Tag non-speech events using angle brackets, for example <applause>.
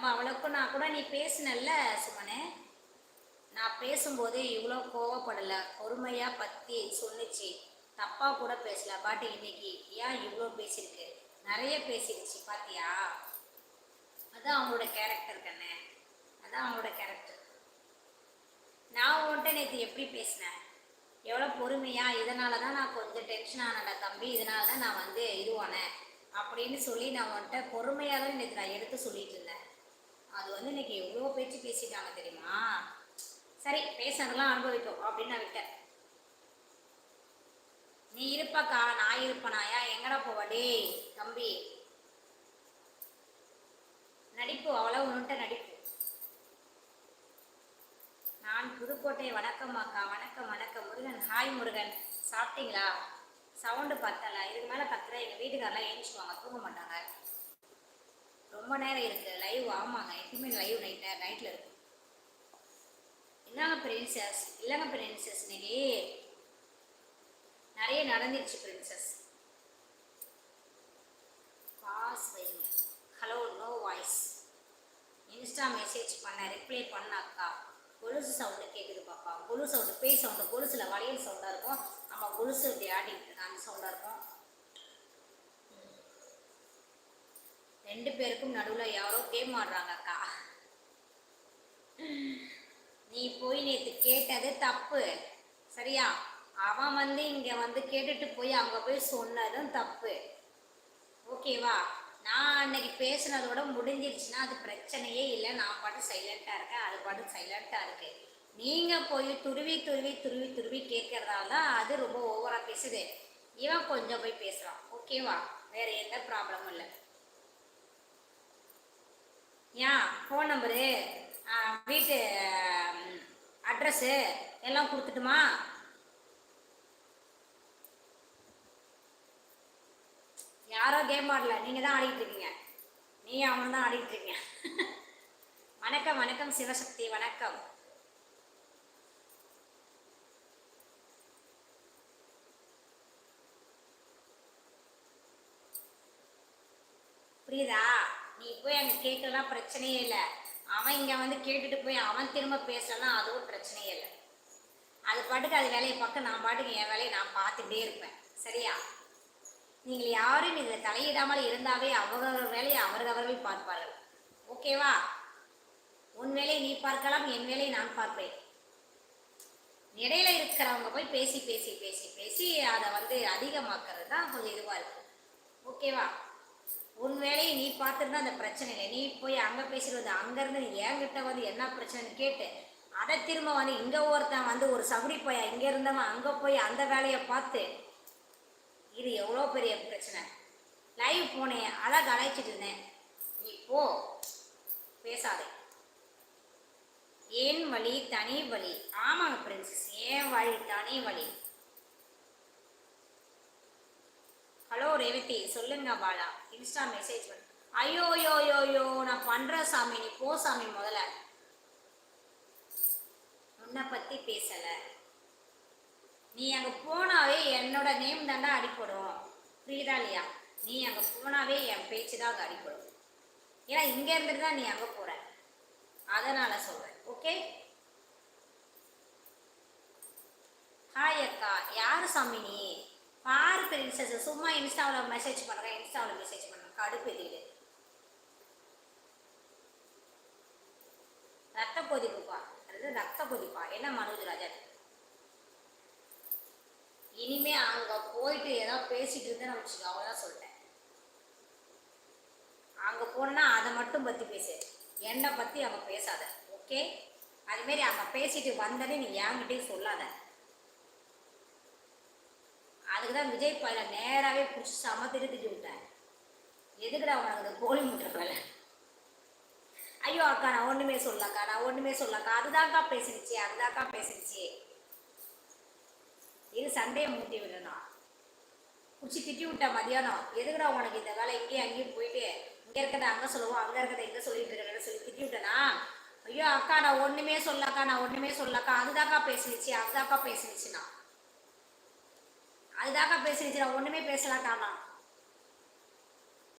நம்ம அவளுக்கும் நான் கூட நீ பேசினல்ல சுமனே? நான் பேசும்போது இவ்வளோ கோவப்படலை. பொறுமையாக பற்றி சொன்னிச்சு. தப்பாக கூட பேசல. பட் இன்னைக்கு ஏன் இவ்வளோ பேசியிருக்கு? நிறைய பேசிடுச்சு பாத்தியா? அதான் அவங்களோட கேரக்டர் கண்ணே. அதான் அவங்களோட கேரக்டர் நான் உன்கிட்ட நேற்று எப்படி பேசினேன்? எவ்வளோ பொறுமையா இதனால தான் நான் கொஞ்சம் டென்ஷன் ஆனடா தம்பி. இதனால தான் நான் வந்து இதுவானேன். அப்படின்னு சொல்லி நான் உன்கிட்ட பொறுமையாக தான் நேற்று நான் எடுத்து சொல்லிட்டு இருந்தேன். அது வந்து இன்னைக்கு எவ்வளோ பேச்சு பேசிட்டாங்க தெரியுமா? சரி பேசுறதெல்லாம் அனுபவிக்கும் அப்படின்னு நான் விட்டேன். நீ இருப்பக்கா நான் இருப்பனாயா? எங்கடா போவ? டேய் தம்பி. நடிப்பு அவ்வளோ உன்கிட்ட நடிப்பு. நான் புதுக்கோட்டை வணக்கம் அக்கா வணக்கம் வணக்கம். முருகன் ஹாய் முருகன். சாப்பிட்டீங்களா? சவுண்டு பத்தல. இதுக்கு மேலே கத்துற எங்கள் வீட்டுக்காரெல்லாம் ஏஞ்சிக்குவாங்க. தூங்க மாட்டாங்க. ரொம்ப நேரம் இருக்கு. லைவ் ஆமாங்க. எப்பவுமே லைவ் நைட்டு நைட்டில் இருக்கும். என்னங்க பிரின்சஸ் இல்லைங்க பிரின்சஸ் இன்னைக்கு நிறைய நடந்துருச்சு பிரின்சஸ் பாஸ் வைங்க. Hello no voice Insta message பண்ண ரிப்ளை பண்ண அக்கா. கொலுசு சவுண்டு கேட்குது பாப்பா. கொலுசு சவுண்டு பேய் சவுண்டு கொலுசில் வளையல் சவுண்டாக இருக்கும். நம்ம கொலுசு இப்படி ஆடிக்கிட்டு இருக்கு அந்த சவுண்டாக இருக்கும். ரெண்டு பேருக்கும் நடுவில் யாரோ கேம் ஆடுறாங்க அக்கா நீ போய் நேற்று கேட்டது தப்பு. சரியா? அவன் வந்து இங்கே வந்து கேட்டுட்டு போய் அங்கே போய் சொன்னதும் தப்பு. ஓகேவா? நான் அன்னைக்கு பேசுனதோட முடிஞ்சிருச்சுன்னா அது பிரச்சனையே இல்லை. நான் பாட்டு சைலண்ட்டாக இருக்கேன். அது பாட்டு சைலண்ட்டாக இருக்கு. நீங்கள் போய் துருவி துருவி துருவி துருவி கேட்கறதால தான் அது ரொம்ப ஓவராக பேசுது. இவன் கொஞ்சம் போய் பேசுகிறான் ஓகேவா? வேறு எந்த ப்ராப்ளமும் இல்லை. ஏன் ஃபோன் நம்பரு வீட்டு அட்ரஸ்ஸு எல்லாம் கொடுத்துட்டுமா? யாரோ கேம் ஆடல நீங்கள் தான் ஆடிக்கிட்டு இருக்கீங்க. நீ அவன் தான் ஆடிக்கிட்டு இருக்கீங்க. <laughs> வணக்கம் வணக்கம் சிவசக்தி வணக்கம். புரியுதா? நீ போய் அங்கே கேட்கலாம் பிரச்சனையே இல்லை. அவன் இங்கே வந்து கேட்டுட்டு போய் அவன் திரும்ப பேசலாம் அதுவும் பிரச்சனையே இல்லை. அது பாட்டுக்கு அது வேலையை பார்க்க நான் பாட்டுக்கு என் வேலையை நான் பார்த்துட்டே இருப்பேன். சரியா? நீங்கள் யாரும் இதில் தலையிடாமல் இருந்தாவே அவரவர் வேலையை அவரவர்கள் பார்ப்பார்கள். ஓகேவா உன் வேலையை நீ பார்க்கலாம் என் வேலையை நான் பார்ப்பேன். இடையில இருக்கிறவங்க போய் பேசி பேசி பேசி பேசி அதை வந்து அதிகமாக்குறது தான் கொஞ்சம் இதுவாக இருக்கும் ஓகேவா உன் வேலையை நீ பார்த்துருந்தா அந்த பிரச்சனை இல்லை. நீ போய் அங்கே பேசுறது அங்கேருந்து நீ என்கிட்ட வந்து என்ன பிரச்சனைன்னு கேட்டு அதை திரும்ப வந்து இங்கே ஒருத்தன் வந்து ஒரு சகுடி போயா இங்கே இருந்தவன் அங்கே போய் அந்த வேலையை பார்த்து இது எவ்வளோ பெரிய பிரச்சனை. லைவ் போனேன் அழகு அழைச்சிட்டு இருந்தேன். நீ போ பேசாதே. ஏன் வழி தனி வழி ஆமாங்க பிரின்சஸ் ஏன் வழி தனி வழி ஹலோ ரேவதி சொல்லுங்க பாலா. இன்ஸ்டா மெசேஜ் பண்ணு ஐயோ யோ யோ யோ நான் பண்ற சாமி நீ போ சாமி முதல்ல. உன்னை பத்தி பேசல. நீ அங்க போனாவே என்னோட நேம் தாண்டா அடிப்படும் புரியுதா இல்லையா? நீ அங்க போனாவே என் பேச்சு தான் அங்க அடிப்படும் ஏன்னா இங்க இருந்துட்டு தான் நீ அங்க போற. அதனால சொல்றேன். ஓகே ஹாய் அக்கா. யாரு சாமி நீ? பாரு பிரின்சஸ் சும்மா இன்ஸ்டாவில் மெசேஜ் பண்ணுறேன் இன்ஸ்டாவில் மெசேஜ் பண்ணுறேன் கடுப்பு எதிரிடு ரத்த கொதிப்புப்பா அது ரத்த கொதிப்பா என்ன மனோஜ் ராஜா? இனிமே அங்க போயிட்டு ஏதாவது பேசிட்டு இருந்தேன்னு வச்சுக்கோ அவ்வளோதான் சொல்லிட்டேன். அங்க போனா அதை மட்டும் பத்தி பேசு. என்னை பத்தி அவன் பேசாத. ஓகே அதுமாரி அவன் பேசிட்டு வந்தனே நீ என்கிட்டயும் சொல்லாத. அதுக்கு தான் விஜய் பயில நேராகவே பிடிச்சி செம திருத்திட்டு விட்டேன் எதுக்குடா உனக்கு இந்த கோழி முட்டை வேலை ஐயோ அக்கா நான் ஒன்றுமே சொல்லக்கா நான் ஒன்றுமே சொல்லக்கா அதுதான்க்கா பேசிடுச்சு அதுதான்க்கா பேசிடுச்சு இது சண்டையை மூட்டி விடணும். பிடிச்சி திட்டி விட்ட மதியானம். எதுக்குடா உனக்கு இந்த வேலை இங்கேயும் அங்கேயும் போயிட்டு? இங்கே இருக்கிறத அங்கே சொல்லுவோம் அங்கே இருக்கிறத இங்கே சொல்லிட்டு இருக்கிறத சொல்லி திட்டி விட்டனா? ஐயோ அக்கா நான் ஒன்றுமே சொல்லக்கா நான் ஒன்றுமே சொல்லக்கா அதுதான்க்கா பேசிடுச்சு அதுதாக்கா பேசிடுச்சுண்ணா அதுதாக்கா பேசிடுச்சு நான் ஒன்றுமே பேசலாம் நான்